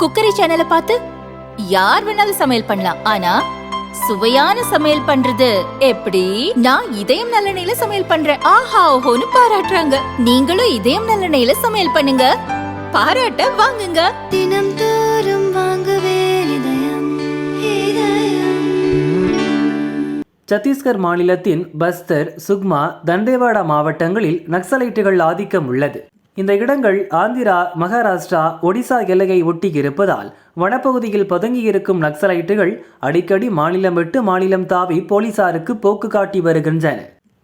Cookery சேனலை பார்த்து யார் வேணாலும் சமையல் பண்ணலாம். ஆனா சுவையான சமையல் பண்றது எப்படி? நான் இதயம் நல்லெண்ணெயில சமையல் பண்றேன். ஆஹா ஓஹோன்னு பாராட்டுறாங்க. நீங்களும் இதயம் நல்லெண்ணெயில சமையல் பண்ணுங்க. பாராட்ட வாங்குங்க. தினம் தோறும் வாங்குவே இதயம் இதயம். சத்தீஸ்கர் மாநிலத்தின் பஸ்தர் சுக்மா தண்டேவாடா மாவட்டங்களில் நக்சலைட்டுகள் ஆதிக்கம் உள்ளது. இந்த இடங்கள் ஆந்திரா மகாராஷ்டிரா ஒடிசா எல்லையை ஒட்டி இருப்பதால் வனப்பகுதியில் பதுங்கியிருக்கும் நக்சலைட்டுகள் அடிக்கடி மாநிலம் விட்டு மாநிலம் தாவி போலீசாருக்கு போக்கு காட்டி வருகின்றன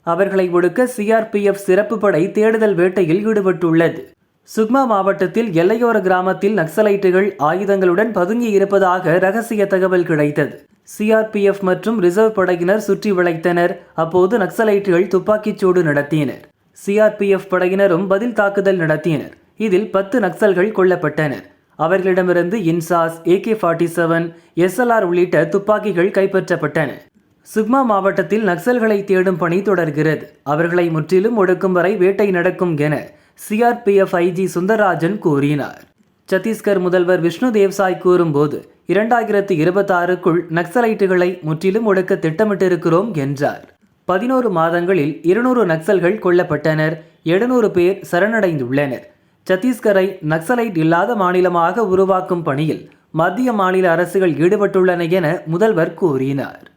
அவர்களை ஒடுக்க சிஆர்பிஎஃப் சிறப்பு படை தேடுதல் வேட்டையில் ஈடுபட்டுள்ளது. சுக்மா மாவட்டத்தில் எல்லையோர கிராமத்தில் நக்சலைட்டுகள் ஆயுதங்களுடன் பதுங்கி இருப்பதாக ரகசிய தகவல் கிடைத்தது. சிஆர்பிஎஃப் மற்றும் ரிசர்வ் படையினர் சுற்றி வளைத்தனர். அப்போது நக்சலைட்டுகள் துப்பாக்கிச் சூடு நடத்தினர். சிஆர்பிஎஃப் படையினரும் பதில் தாக்குதல் நடத்தினர். இதில் பத்து நக்சல்கள் கொல்லப்பட்டனர். அவர்களிடமிருந்து INSAS AK forty seven SLR உள்ளிட்ட துப்பாக்கிகள் கைப்பற்றப்பட்டன. சுக்மா மாவட்டத்தில் நக்சல்களை தேடும் பணி தொடர்கிறது. அவர்களை முற்றிலும் ஒடுக்கும் வரை வேட்டை நடக்கும் என சிஆர்பிஎஃப் ஐஜி சுந்தரராஜன் கூறினார். சத்தீஸ்கர் முதல்வர் விஷ்ணு தேவ்சாய் கூறும்போது இரண்டாயிரத்து இருபத்தாறுக்குள் நக்சலைட்டுகளை முற்றிலும் ஒடுக்க திட்டமிட்டிருக்கிறோம் என்றார். பதினோரு மாதங்களில் இருநூறு நக்சல்கள் கொல்லப்பட்டனர். எழுநூறு பேர் சரணடைந்துள்ளனர். சத்தீஸ்கரை நக்சலைட் இல்லாத மாநிலமாக உருவாக்கும் பணியில் மத்திய மாநில அரசுகள் ஈடுபட்டுள்ளன என முதல்வர் கூறினார்.